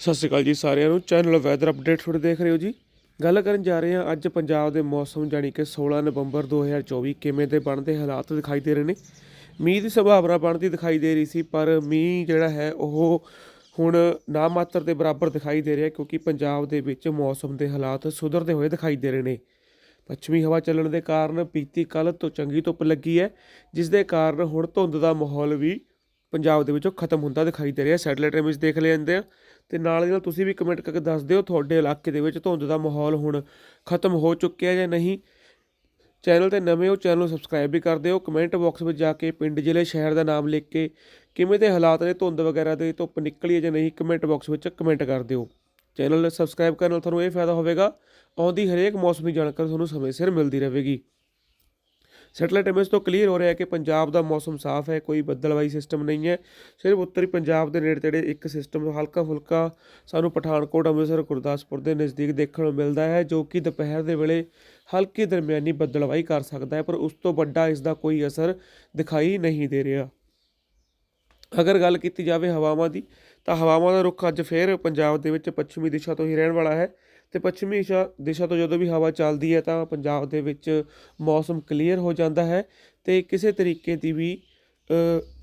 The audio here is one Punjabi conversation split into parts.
ਸਤਿ ਸ਼੍ਰੀ ਅਕਾਲ ਜੀ ਸਾਰਿਆਂ ਨੂੰ। ਚੈਨਲ ਵੈਦਰ ਅਪਡੇਟ ਤੁਹਾਡੇ ਦੇਖ ਰਹੇ ਹੋ ਜੀ। ਗੱਲ ਕਰਨ ਜਾ ਰਹੇ ਹਾਂ ਅੱਜ ਪੰਜਾਬ ਦੇ ਮੌਸਮ ਜਾਨੀ ਕਿ 16 ਨਵੰਬਰ 2024 ਕਿਵੇਂ ਦੇ ਬਣਦੇ ਹਾਲਾਤ ਦਿਖਾਈ ਦੇ ਰਹੇ ਨੇ। ਮੀਂਹ ਦੀ ਸੰਭਾਵਨਾ ਬਣਦੀ ਦਿਖਾਈ ਦੇ ਰਹੀ ਸੀ, ਪਰ ਮੀਂਹ ਜਿਹੜਾ ਹੈ ਉਹ ਹੁਣ ਨਾ ਮਾਤਰ ਦੇ ਬਰਾਬਰ ਦਿਖਾਈ ਦੇ ਰਿਹਾ ਕਿਉਂਕਿ ਪੰਜਾਬ ਦੇ ਵਿੱਚ ਮੌਸਮ ਦੇ ਹਾਲਾਤ ਸੁਧਰਦੇ ਹੋਏ ਦਿਖਾਈ ਦੇ ਰਹੇ ਨੇ। ਪੱਛਮੀ ਹਵਾ ਚੱਲਣ ਦੇ ਕਾਰਨ ਪੀਤੀ ਕੱਲ ਤੋਂ ਚੰਗੀ ਧੁੱਪ ਲੱਗੀ ਹੈ, ਜਿਸ ਦੇ ਕਾਰਨ ਹੁਣ ਧੁੰਦ ਦਾ ਮਾਹੌਲ ਵੀ ਪੰਜਾਬ ਦੇ ਵਿੱਚੋਂ ਖਤਮ ਹੁੰਦਾ ਦਿਖਾਈ ਦੇ ਰਿਹਾ, ਸੈਟਲਾਈਟ ਇਮੇਜ ਦੇਖ ਲੈਂਦੇ ਆ। ਤੇ ਨਾਲ ਦੀ ਨਾਲ ਤੁਸੀਂ ਵੀ ਕਮੈਂਟ ਕਰਕੇ ਦੱਸ ਦਿਓ, ਤੁਹਾਡੇ ਇਲਾਕੇ ਦੇ ਵਿੱਚ ਧੁੰਦ ਦਾ ਮਾਹੌਲ ਹੁਣ ਖਤਮ ਹੋ ਚੁੱਕਿਆ ਜਾਂ ਨਹੀਂ। ਚੈਨਲ ਤੇ ਨਵੇਂ ਹੋ, ਚੈਨਲ ਨੂੰ ਸਬਸਕ੍ਰਾਈਬ ਵੀ ਕਰ ਦਿਓ। ਕਮੈਂਟ ਬਾਕਸ ਵਿੱਚ ਜਾ ਕੇ ਪਿੰਡ, ਜ਼ਿਲ੍ਹੇ, ਸ਼ਹਿਰ ਦਾ ਨਾਮ ਲਿਖ ਕੇ ਕਿਵੇਂ ਦੇ ਹਾਲਾਤ ਨੇ, ਧੁੰਦ ਵਗੈਰਾ ਦੇ, ਧੁੱਪ ਨਿਕਲੀ ਹੈ ਜਾਂ ਨਹੀਂ, ਕਮੈਂਟ ਬਾਕਸ ਵਿੱਚ ਕਮੈਂਟ ਕਰ ਦਿਓ। ਚੈਨਲ ਸਬਸਕ੍ਰਾਈਬ ਕਰਨ ਨਾਲ ਤੁਹਾਨੂੰ ਇਹ ਫਾਇਦਾ ਹੋਵੇਗਾ, ਆਉਂਦੀ ਹਰੇਕ ਮੌਸਮ ਦੀ ਜਾਣਕਾਰੀ ਤੁਹਾਨੂੰ ਸਮੇਂ ਸਿਰ ਮਿਲਦੀ ਰਹੇਗੀ। ਸੈਟਲਾਈਟ ਇਮੇਜ ਤੋਂ ਕਲੀਅਰ ਹੋ ਰਿਹਾ ਹੈ ਕਿ ਪੰਜਾਬ ਦਾ ਮੌਸਮ ਸਾਫ਼ ਹੈ, ਕੋਈ ਬੱਦਲਵਾਈ ਸਿਸਟਮ ਨਹੀਂ ਹੈ। ਸਿਰਫ ਉੱਤਰੀ ਪੰਜਾਬ ਦੇ ਨੇੜੇ ਤੇੜੇ ਇੱਕ ਸਿਸਟਮ ਹਲਕਾ ਫੁਲਕਾ ਸਾਨੂੰ ਪਠਾਨਕੋਟ, ਅੰਮ੍ਰਿਤਸਰ, ਗੁਰਦਾਸਪੁਰ ਦੇ ਨਜ਼ਦੀਕ ਦੇਖਣ ਨੂੰ ਮਿਲਦਾ ਹੈ, ਜੋ ਕਿ ਦੁਪਹਿਰ ਦੇ ਵੇਲੇ ਹਲਕੀ ਦਰਮਿਆਨੀ ਬੱਦਲਵਾਈ ਕਰ ਸਕਦਾ ਹੈ, ਪਰ ਉਸ ਤੋਂ ਵੱਡਾ ਇਸ ਦਾ ਕੋਈ ਅਸਰ ਦਿਖਾਈ ਨਹੀਂ ਦੇ ਰਿਹਾ। ਅਗਰ ਗੱਲ ਕੀਤੀ ਜਾਵੇ ਹਵਾਵਾਂ ਦੀ, ਤਾਂ ਹਵਾਵਾਂ ਦਾ ਰੁਖ ਅੱਜ ਫੇਰ ਪੰਜਾਬ ਦੇ ਵਿੱਚ ਪੱਛਮੀ ਦਿਸ਼ਾ ਤੋਂ ਹੀ ਰਹਿਣ ਵਾਲਾ ਹੈ। ਤੇ ਪੱਛਮੀ ਦਿਸ਼ਾ ਦਿਸ਼ਾ ਤੋਂ ਜਦੋਂ ਵੀ ਹਵਾ ਚੱਲਦੀ ਹੈ ਤਾਂ ਪੰਜਾਬ ਦੇ ਵਿੱਚ ਮੌਸਮ ਕਲੀਅਰ ਹੋ ਜਾਂਦਾ ਹੈ ਤੇ ਕਿਸੇ ਤਰੀਕੇ ਦੀ ਵੀ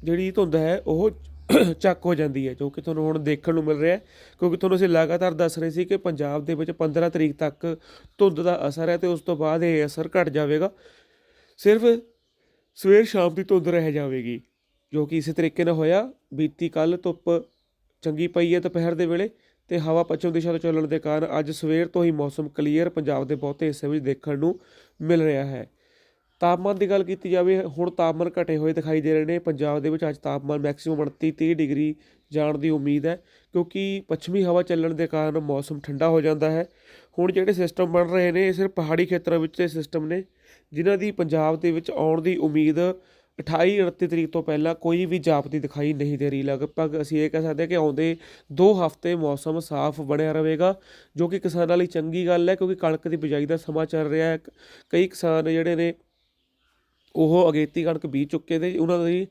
ਜਿਹੜੀ ਧੁੰਦ ਹੈ ਉਹ ਚੱਕ ਹੋ ਜਾਂਦੀ ਹੈ, ਜੋ ਕਿ ਤੁਹਾਨੂੰ ਹੁਣ ਦੇਖਣ ਨੂੰ ਮਿਲ ਰਿਹਾ ਹੈ। ਕਿਉਂਕਿ ਤੁਹਾਨੂੰ ਅਸੀਂ ਲਗਾਤਾਰ ਦੱਸ ਰਹੇ ਸੀ ਕਿ ਪੰਜਾਬ ਦੇ ਵਿੱਚ 15 ਤਰੀਕ ਤੱਕ ਧੁੰਦ ਦਾ ਅਸਰ ਹੈ ਤੇ ਉਸ ਤੋਂ ਬਾਅਦ ਇਹ ਅਸਰ ਘਟ ਜਾਵੇਗਾ। ਸਿਰਫ ਸਵੇਰ ਸ਼ਾਮ ਦੀ ਧੁੰਦ ਰਹਿ ਜਾਵੇਗੀ, ਜੋ ਕਿ ਇਸੇ ਤਰੀਕੇ ਨਾਲ ਹੋਇਆ। ਬੀਤੀ ਕੱਲ ਧੁੱਪ ਚੰਗੀ ਪਈ ਹੈ ਦੁਪਹਿਰ ਦੇ ਵੇਲੇ। ਤੇ ਹਵਾ ਪੱਛਮ ਦਿਸ਼ਾ ਤੋਂ ਚੱਲਣ ਦੇ ਕਾਰਨ ਅੱਜ ਸਵੇਰ ਤੋਂ ਹੀ ਮੌਸਮ ਕਲੀਅਰ, ਪੰਜਾਬ ਦੇ ਬਹੁਤੇ ਹਿੱਸੇ ਵਿੱਚ ਦੇਖਣ ਨੂੰ ਮਿਲ ਰਿਹਾ ਹੈ। ਤਾਪਮਾਨ ਦੀ ਗੱਲ ਕੀਤੀ ਜਾਵੇ, ਹੁਣ ਤਾਪਮਾਨ ਘਟੇ ਹੋਏ ਦਿਖਾਈ ਦੇ ਰਹੇ ਨੇ। ਪੰਜਾਬ ਦੇ ਵਿੱਚ ਅੱਜ ਤਾਪਮਾਨ ਮੈਕਸਿਮਮ 29 30 ਡਿਗਰੀ ਜਾਣ ਦੀ ਉਮੀਦ ਹੈ, ਕਿਉਂਕਿ ਪੱਛਮੀ ਹਵਾ ਚੱਲਣ ਦੇ ਕਾਰਨ ਮੌਸਮ ਠੰਡਾ ਹੋ ਜਾਂਦਾ ਹੈ। ਹੁਣ ਜਿਹੜੇ ਸਿਸਟਮ ਬਣ ਰਹੇ ਨੇ, ਇਹ ਸਿਰਫ ਪਹਾੜੀ ਖੇਤਰਾਂ ਵਿੱਚ ਦੇ ਸਿਸਟਮ ਨੇ, ਜਿਨ੍ਹਾਂ ਦੀ ਪੰਜਾਬ ਦੇ ਵਿੱਚ ਆਉਣ ਦੀ ਉਮੀਦ 28 29 ਤਰੀਕ ਤੋਂ ਪਹਿਲਾਂ ਕੋਈ ਵੀ ਜਾਪਦੀ ਦਿਖਾਈ ਨਹੀਂ ਦੇ ਰਹੀ। ਲਗਭਗ ਅਸੀਂ ਇਹ ਕਹਿ ਸਕਦੇ ਹਾਂ ਕਿ ਆਉਂਦੇ 2 ਹਫ਼ਤੇ ਮੌਸਮ ਸਾਫ਼ ਬਣਿਆ ਰਹੇਗਾ, ਜੋ ਕਿ ਕਿਸਾਨਾਂ ਲਈ ਚੰਗੀ ਗੱਲ ਹੈ, ਕਿਉਂਕਿ ਕਣਕ ਦੀ ਬਿਜਾਈ ਦਾ ਸਮਾਂ ਚੱਲ ਰਿਹਾ ਹੈ। ਕਈ ਕਿਸਾਨ ਜਿਹੜੇ ਨੇ, ਉਹ ਅਗੇਤੀ ਕਣਕ ਬੀਜ ਚੁੱਕੇ ਨੇ, ਉਹਨਾਂ ਦੀ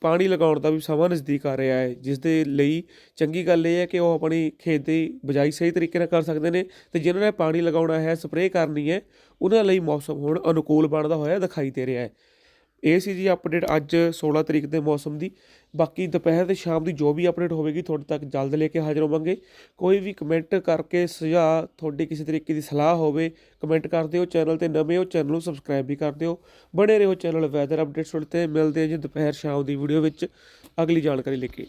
ਪਾਣੀ ਲਗਾਉਣ ਦਾ ਵੀ ਸਮਾਂ ਨਜ਼ਦੀਕ ਆ ਰਿਹਾ ਹੈ। ਜਿਸ ਦੇ ਲਈ ਚੰਗੀ ਗੱਲ ਇਹ ਹੈ ਕਿ ਉਹ ਆਪਣੀ ਖੇਤ ਦੀ ਬਿਜਾਈ ਸਹੀ ਤਰੀਕੇ ਨਾਲ ਕਰ ਸਕਦੇ ਨੇ ਤੇ ਜਿਨ੍ਹਾਂ ਨੇ ਪਾਣੀ ਲਗਾਉਣਾ ਹੈ, ਸਪਰੇਅ ਕਰਨੀ ਹੈ, ਉਹਨਾਂ ਲਈ ਮੌਸਮ ਹੁਣ ਅਨੁਕੂਲ ਬਣਦਾ ਹੋਇਆ ਦਿਖਾਈ ਦੇ ਰਿਹਾ ਹੈ। ਇਹ ਸੀ ਜੀ ਅਪਡੇਟ ਅੱਜ 16 ਤਰੀਕ ਦੇ ਮੌਸਮ ਦੀ। ਬਾਕੀ ਦੁਪਹਿਰ ਤੇ ਸ਼ਾਮ ਦੀ ਜੋ ਵੀ ਅਪਡੇਟ ਹੋਵੇਗੀ ਤੁਹਾਡੇ ਤੱਕ ਜਲਦ ਲੈ ਕੇ ਹਾਜ਼ਰ ਹੋਵਾਂਗੇ। ਕੋਈ ਵੀ ਕਮੈਂਟ ਕਰਕੇ ਸੁਝਾਅ ਤੁਹਾਡੀ ਕਿਸੇ ਤਰੀਕੇ ਦੀ ਸਲਾਹ ਹੋਵੇ ਕਮੈਂਟ ਕਰ ਦਿਓ ਚੈਨਲ ਤੇ। ਨਵੇਂ ਹੋ ਚੈਨਲ ਨੂੰ ਸਬਸਕ੍ਰਾਈਬ ਵੀ ਕਰ ਦਿਓ। ਬਣੇ ਰਹੋ ਚੈਨਲ ਵੈਦਰ ਅਪਡੇਟਸ ਤੇ। ਮਿਲਦੇ ਹਾਂ ਜੀ ਦੁਪਹਿਰ ਸ਼ਾਮ ਦੀ ਵੀਡੀਓ ਵਿੱਚ। ਅਗਲੀ ਜਾਣਕਾਰੀ ਲੈ ਕੇ।